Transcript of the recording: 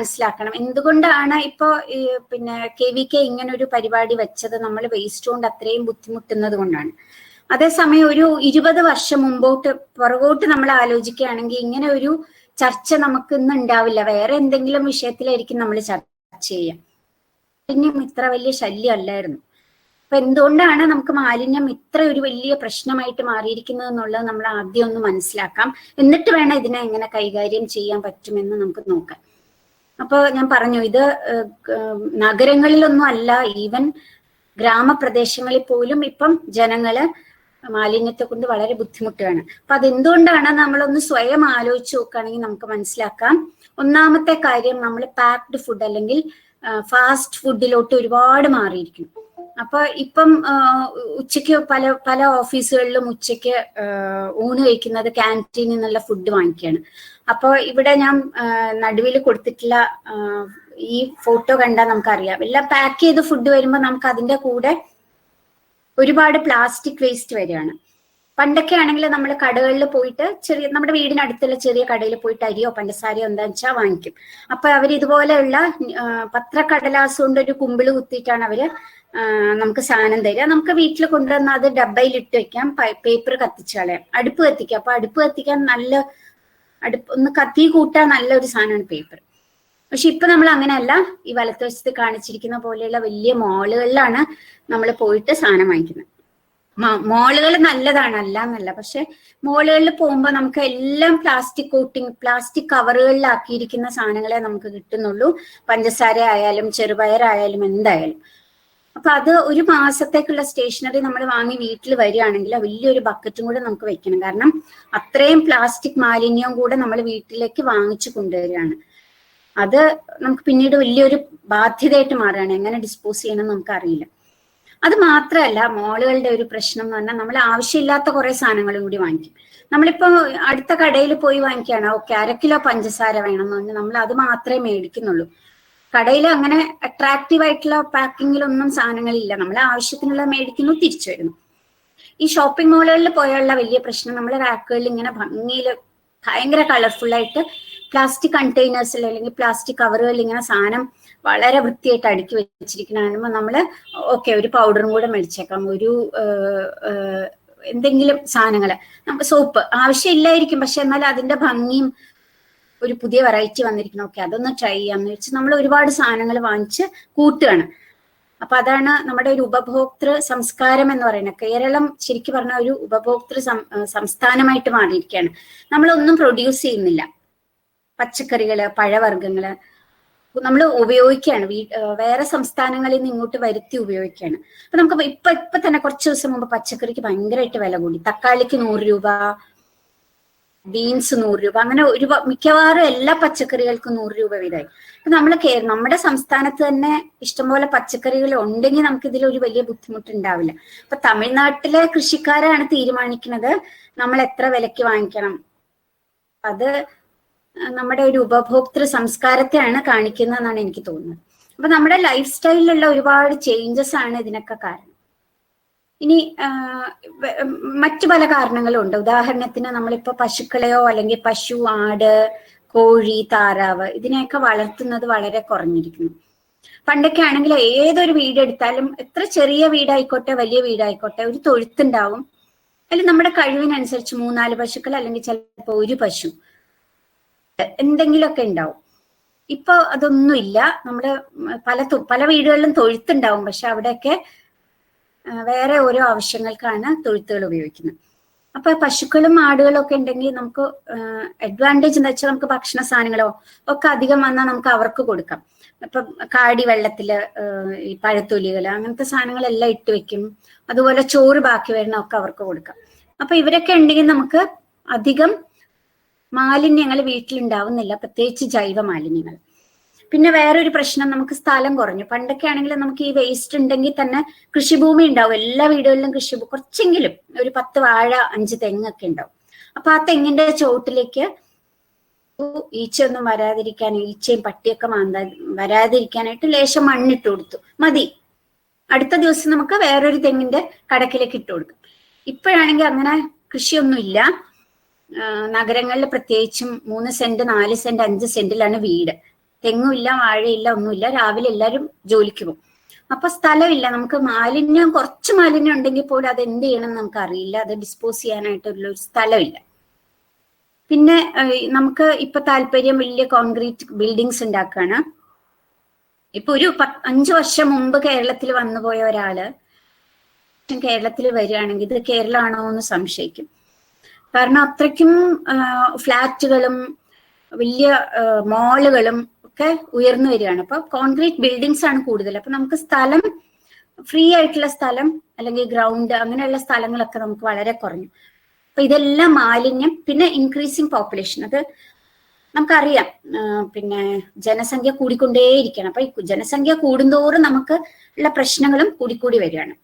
മനസ്സിലാക്കണം. എന്തുകൊണ്ടാണ് ഇപ്പോ പിന്നെ കെ വി കെ ഇങ്ങനെ ഒരു പരിപാടി വെച്ചത്? നമ്മൾ വേസ്റ്റ് കൊണ്ട് അത്രയും ബുദ്ധിമുട്ടുന്നത് കൊണ്ടാണ്. അതേസമയം ഒരു ഇരുപത് വർഷം മുമ്പോട്ട് പുറകോട്ട് നമ്മൾ ആലോചിക്കുകയാണെങ്കിൽ ഇങ്ങനെ ഒരു ചർച്ച നമുക്ക് ഇന്ന് ഉണ്ടാവില്ല. വേറെ എന്തെങ്കിലും വിഷയത്തിലായിരിക്കും നമ്മൾ ചർച്ച ചെയ്യുക മാലിന്യം ഇത്ര വലിയ ശല്യം അല്ലായിരുന്നു അപ്പൊ എന്തുകൊണ്ടാണ് നമുക്ക് മാലിന്യം ഇത്ര ഒരു വലിയ പ്രശ്നമായിട്ട് മാറിയിരിക്കുന്നത് എന്നുള്ളത് നമ്മൾ ആദ്യം ഒന്ന് മനസ്സിലാക്കാം. എന്നിട്ട് വേണം ഇതിനെ എങ്ങനെ കൈകാര്യം ചെയ്യാൻ പറ്റുമെന്ന് നമുക്ക് നോക്കാം. അപ്പൊ ഞാൻ പറഞ്ഞു ഇത് നഗരങ്ങളിലൊന്നും അല്ല ഈവൻ ഗ്രാമപ്രദേശങ്ങളിൽ പോലും ഇപ്പം ജനങ്ങൾ മാലിന്യത്തെ കൊണ്ട് വളരെ ബുദ്ധിമുട്ടുകയാണ്. അപ്പൊ അതെന്തുകൊണ്ടാണ് നമ്മളൊന്ന് സ്വയം ആലോചിച്ച് നോക്കുകയാണെങ്കിൽ നമുക്ക് മനസ്സിലാക്കാം. ഒന്നാമത്തെ കാര്യം നമ്മൾ പാക്ഡ് ഫുഡ് അല്ലെങ്കിൽ ഫാസ്റ്റ് ഫുഡിലോട്ട് ഒരുപാട് മാറിയിരിക്കുന്നു. അപ്പൊ ഇപ്പം ഉച്ചയ്ക്ക് പല പല ഓഫീസുകളിലും ഉച്ചയ്ക്ക് ഊണ് കഴിക്കുന്നത് ക്യാന്റീനിൽ നിന്നുള്ള ഫുഡ് വാങ്ങിക്കുകയാണ്. അപ്പോൾ ഇവിടെ ഞാൻ നടുവിൽ കൊടുത്തിട്ടുള്ള ഈ ഫോട്ടോ കണ്ടാൽ നമുക്കറിയാം. എല്ലാം പാക്ക് ചെയ്ത് ഫുഡ് വരുമ്പോൾ നമുക്ക് അതിന്റെ കൂടെ ഒരുപാട് പ്ലാസ്റ്റിക് വേസ്റ്റ് വരികയാണ്. പണ്ടൊക്കെ ആണെങ്കിൽ നമ്മൾ കടകളിൽ പോയിട്ട് ചെറിയ നമ്മുടെ വീടിനടുത്തുള്ള ചെറിയ കടയിൽ പോയിട്ട് അരിയോ പഞ്ചസാരയോ എന്താ വെച്ചാൽ വാങ്ങിക്കും. അപ്പൊ അവർ ഇതുപോലെയുള്ള പത്രക്കടലാസ് കൊണ്ട് ഒരു കുമ്പിൾ കുത്തിയിട്ടാണ് അവർ നമുക്ക് സാധനം തരിക. നമുക്ക് വീട്ടിൽ കൊണ്ടുവന്ന അത് ഡബ്ബയിൽ ഇട്ട് വെക്കാം പേപ്പർ കത്തിച്ച് കളയാം. അടുപ്പ് കത്തിക്കുക അപ്പൊ അടുപ്പ് കത്തിക്കാൻ നല്ല അടുപ്പ് ഒന്ന് കത്തി കൂട്ടാൻ നല്ലൊരു സാധനമാണ് പേപ്പർ പക്ഷെ ഇപ്പൊ നമ്മൾ അങ്ങനെയല്ല. ഈ വലത്തു വലത്തുവശത്ത് കാണിച്ചിരിക്കുന്ന പോലെയുള്ള വലിയ മോളുകളിലാണ് നമ്മൾ പോയിട്ട് സാധനം വാങ്ങിക്കുന്നത്. മോളുകൾ നല്ലതാണ് അല്ല എന്നല്ല പക്ഷെ മോളുകളിൽ പോകുമ്പോൾ നമുക്ക് എല്ലാം പ്ലാസ്റ്റിക് കോട്ടിങ് പ്ലാസ്റ്റിക് കവറുകളിലാക്കിയിരിക്കുന്ന സാധനങ്ങളെ നമുക്ക് കിട്ടുന്നുള്ളൂ. പഞ്ചസാര ആയാലും ചെറുപയറായാലും എന്തായാലും. അപ്പൊ അത് ഒരു മാസത്തേക്കുള്ള സ്റ്റേഷനറി നമ്മൾ വാങ്ങി വീട്ടിൽ വരികയാണെങ്കിൽ വലിയൊരു ബക്കറ്റും കൂടെ നമുക്ക് വെക്കണം. കാരണം അത്രയും പ്ലാസ്റ്റിക് മാലിന്യവും കൂടെ നമ്മൾ വീട്ടിലേക്ക് വാങ്ങിച്ചു കൊണ്ടുവരികയാണ്. അത് നമുക്ക് പിന്നീട് വലിയൊരു ബാധ്യതയായിട്ട് മാറുകയാണ്. എങ്ങനെ ഡിസ്പോസ് ചെയ്യണം നമുക്ക് അറിയില്ല അത് മാത്രമല്ല മോളുകളുടെ ഒരു പ്രശ്നം എന്ന് പറഞ്ഞാൽ നമ്മൾ ആവശ്യമില്ലാത്ത കുറെ സാധനങ്ങളും കൂടി വാങ്ങിക്കും. നമ്മളിപ്പോ അടുത്ത കടയിൽ പോയി വാങ്ങിക്കുകയാണ് ഓക്കെ അര കിലോ പഞ്ചസാര വേണം എന്ന് പറഞ്ഞാൽ നമ്മൾ അത് മാത്രമേ മേടിക്കുന്നുള്ളൂ. കടയിൽ അങ്ങനെ അട്രാക്റ്റീവ് ആയിട്ടുള്ള പാക്കിങ്ങിലൊന്നും സാധനങ്ങളില്ല. നമ്മൾ ആവശ്യത്തിനുള്ള മേടിക്കുന്നു തിരിച്ചു വരുന്നു. ഈ ഷോപ്പിംഗ് മാളുകളിൽ പോയുള്ള വലിയ പ്രശ്നം നമ്മൾ റാക്കുകളിൽ ഇങ്ങനെ ഭംഗിയിൽ ഭയങ്കര കളർഫുൾ ആയിട്ട് പ്ലാസ്റ്റിക് കണ്ടെയ്നേഴ്സിൽ അല്ലെങ്കിൽ പ്ലാസ്റ്റിക് കവറുകളിൽ ഇങ്ങനെ സാധനം വളരെ വൃത്തിയായിട്ട് അടുക്കി വെച്ചിരിക്കുന്ന നമ്മൾ ഓക്കെ ഒരു പൗഡറും കൂടെ മേടിച്ചേക്കാം. ഒരു എന്തെങ്കിലും സാധനങ്ങൾ നമുക്ക് സോപ്പ് ആവശ്യമില്ലായിരിക്കും. പക്ഷെ എന്നാൽ അതിന്റെ ഭംഗിയും ഒരു പുതിയ വെറൈറ്റി വന്നിരിക്കണം. ഓക്കെ അതൊന്ന് ട്രൈ ചെയ്യാന്ന് വെച്ച് നമ്മൾ ഒരുപാട് സാധനങ്ങൾ വാങ്ങിച്ച് കൂട്ടുകയാണ്. അപ്പൊ അതാണ് നമ്മുടെ ഒരു ഉപഭോക്തൃ സംസ്കാരം എന്ന് പറയുന്നത്. കേരളം ശരിക്കും പറഞ്ഞ ഒരു ഉപഭോക്തൃ സംസ്ഥാനമായിട്ട് മാറിയിരിക്കുകയാണ്. നമ്മളൊന്നും പ്രൊഡ്യൂസ് ചെയ്യുന്നില്ല. പച്ചക്കറികൾ പഴവർഗങ്ങൾ നമ്മൾ ഉപയോഗിക്കുകയാണ് വീ വേറെ സംസ്ഥാനങ്ങളിൽ നിന്ന് ഇങ്ങോട്ട് വരുത്തി ഉപയോഗിക്കുകയാണ് അപ്പൊ നമുക്ക് ഇപ്പൊ ഇപ്പൊ തന്നെ കുറച്ച് ദിവസം മുമ്പ് പച്ചക്കറിക്ക് ഭയങ്കരമായിട്ട് വില കൂടി. തക്കാളിക്ക് നൂറ് രൂപ ബീൻസ് നൂറ് രൂപ അങ്ങനെ ഒരു മിക്കവാറും എല്ലാ പച്ചക്കറികൾക്കും നൂറ് രൂപ വീതമായി. അപ്പൊ നമ്മൾ നമ്മുടെ സംസ്ഥാനത്ത് തന്നെ ഇഷ്ടംപോലെ പച്ചക്കറികൾ ഉണ്ടെങ്കിൽ നമുക്ക് ഇതിൽ ഒരു വലിയ ബുദ്ധിമുട്ട് ഉണ്ടാവില്ല അപ്പൊ തമിഴ്നാട്ടിലെ കൃഷിക്കാരാണ് തീരുമാനിക്കുന്നത് നമ്മൾ എത്ര വിലക്ക് വാങ്ങിക്കണം. അത് നമ്മുടെ ഒരു ഉപഭോക്തൃ സംസ്കാരത്തെയാണ് കാണിക്കുന്നതെന്നാണ് എനിക്ക് തോന്നുന്നത്. അപ്പൊ നമ്മുടെ ലൈഫ് സ്റ്റൈലിലുള്ള ഒരുപാട് ചേഞ്ചസ് ആണ് ഇതിനൊക്കെ കാരണം. ഇനി മറ്റു പല കാരണങ്ങളും ഉണ്ട് ഉദാഹരണത്തിന് നമ്മളിപ്പോ പശുക്കളെയോ അല്ലെങ്കിൽ പശു ആട് കോഴി താറാവ് ഇതിനെയൊക്കെ വളർത്തുന്നത് വളരെ കുറഞ്ഞിരിക്കുന്നു. പണ്ടൊക്കെ ആണെങ്കിൽ ഏതൊരു വീട് എടുത്താലും എത്ര ചെറിയ വീടായിക്കോട്ടെ വലിയ വീടായിക്കോട്ടെ ഒരു തൊഴുത്തുണ്ടാവും. അല്ലെങ്കിൽ നമ്മുടെ കഴിവിനനുസരിച്ച് മൂന്നാൽ പശുക്കൾ അല്ലെങ്കിൽ ചിലപ്പോൾ ഒരു പശു. എന്തെങ്കിലുമൊക്കെ ഉണ്ടാവും ഇപ്പൊ അതൊന്നുമില്ല. നമ്മുടെ ഉം, പല പല വീടുകളിലും തൊഴുത്തുണ്ടാവും. പക്ഷെ അവിടെയൊക്കെ വേറെ ഓരോ ആവശ്യങ്ങൾക്കാണ് തൊഴുത്തുകൾ ഉപയോഗിക്കുന്നത്. അപ്പൊ പശുക്കളും ആടുകളും ഒക്കെ ഉണ്ടെങ്കിൽ നമുക്ക് അഡ്വാന്റേജ് എന്ന് വെച്ചാൽ നമുക്ക് ഭക്ഷണ സാധനങ്ങളോ ഒക്കെ അധികം വന്നാൽ നമുക്ക് അവർക്ക് കൊടുക്കാം. ഇപ്പൊ കാടി വെള്ളത്തിൽ ഈ പഴത്തൊലികൾ അങ്ങനത്തെ സാധനങ്ങളെല്ലാം ഇട്ട് വെക്കും. അതുപോലെ ചോറ് ബാക്കി വരുന്ന ഒക്കെ അവർക്ക് കൊടുക്കാം. അപ്പൊ ഇവരൊക്കെ ഉണ്ടെങ്കിൽ നമുക്ക് അധികം മാലിന്യങ്ങൾ വീട്ടിലുണ്ടാവുന്നില്ല പ്രത്യേകിച്ച് ജൈവ മാലിന്യങ്ങൾ പിന്നെ വേറൊരു പ്രശ്നം നമുക്ക് സ്ഥലം കുറഞ്ഞു. പണ്ടൊക്കെ ആണെങ്കിൽ നമുക്ക് ഈ വേസ്റ്റ് ഉണ്ടെങ്കിൽ തന്നെ കൃഷിഭൂമി ഉണ്ടാവും. എല്ലാ വീടുകളിലും കൃഷി കുറച്ചെങ്കിലും ഒരു പത്ത് വാഴ അഞ്ച് തെങ്ങൊക്കെ ഉണ്ടാവും. അപ്പൊ ആ തെങ്ങിന്റെ ചോട്ടിലേക്ക് ഈച്ചയൊന്നും വരാതിരിക്കാൻ ഈച്ചയും പട്ടിയൊക്കെ മാന്താ വരാതിരിക്കാനായിട്ട് ലേശം മണ്ണിട്ട് കൊടുത്തു. മതി. അടുത്ത ദിവസം നമുക്ക് വേറൊരു തെങ്ങിന്റെ കടക്കിലേക്ക് ഇട്ട് കൊടുക്കും. ഇപ്പോഴാണെങ്കിൽ അങ്ങനെ കൃഷിയൊന്നുമില്ല. ആ, നഗരങ്ങളിൽ പ്രത്യേകിച്ചും മൂന്ന് സെന്റ് നാല് സെന്റ് അഞ്ച് സെന്റിലാണ് വീട്. തെങ്ങുമില്ല വാഴയില്ല ഒന്നുമില്ല. രാവിലെ എല്ലാവരും ജോലിക്ക് പോകും. അപ്പൊ സ്ഥലമില്ല. നമുക്ക് മാലിന്യം കുറച്ച് മാലിന്യം ഉണ്ടെങ്കിൽ പോലും അത് എന്ത് ചെയ്യണം നമുക്ക് അറിയില്ല അത് ഡിസ്പോസ് ചെയ്യാനായിട്ടുള്ള ഒരു സ്ഥലമില്ല. പിന്നെ നമുക്ക് ഇപ്പൊ താല്പര്യം വലിയ കോൺക്രീറ്റ് ബിൽഡിങ്സ് ഉണ്ടാക്കുകയാണ്. ഇപ്പൊ ഒരു അഞ്ചു വർഷം മുമ്പ് കേരളത്തിൽ വന്നുപോയ ഒരാൾ കേരളത്തിൽ വരികയാണെങ്കിൽ ഇത് കേരളമാണോ എന്ന് സംശയിക്കും. കാരണം അത്രയ്ക്കും ഫ്ലാറ്റുകളും വലിയ മോളുകളും ഒക്കെ ഉയർന്നു വരികയാണ്. അപ്പൊ കോൺക്രീറ്റ് ബിൽഡിങ്സ് ആണ് കൂടുതൽ. അപ്പൊ നമുക്ക് സ്ഥലം ഫ്രീ ആയിട്ടുള്ള സ്ഥലം അല്ലെങ്കിൽ ഗ്രൗണ്ട് അങ്ങനെയുള്ള സ്ഥലങ്ങളൊക്കെ നമുക്ക് വളരെ കുറഞ്ഞു. അപ്പൊ ഇതെല്ലാം മാലിന്യം പിന്നെ ഇൻക്രീസിങ് പോപ്പുലേഷൻ അത് നമുക്കറിയാം. പിന്നെ ജനസംഖ്യ കൂടിക്കൊണ്ടേയിരിക്കണം അപ്പൊ ജനസംഖ്യ കൂടുന്തോറും നമുക്ക് ഉള്ള പ്രശ്നങ്ങളും കൂടിക്കൂടി വരികയാണ്.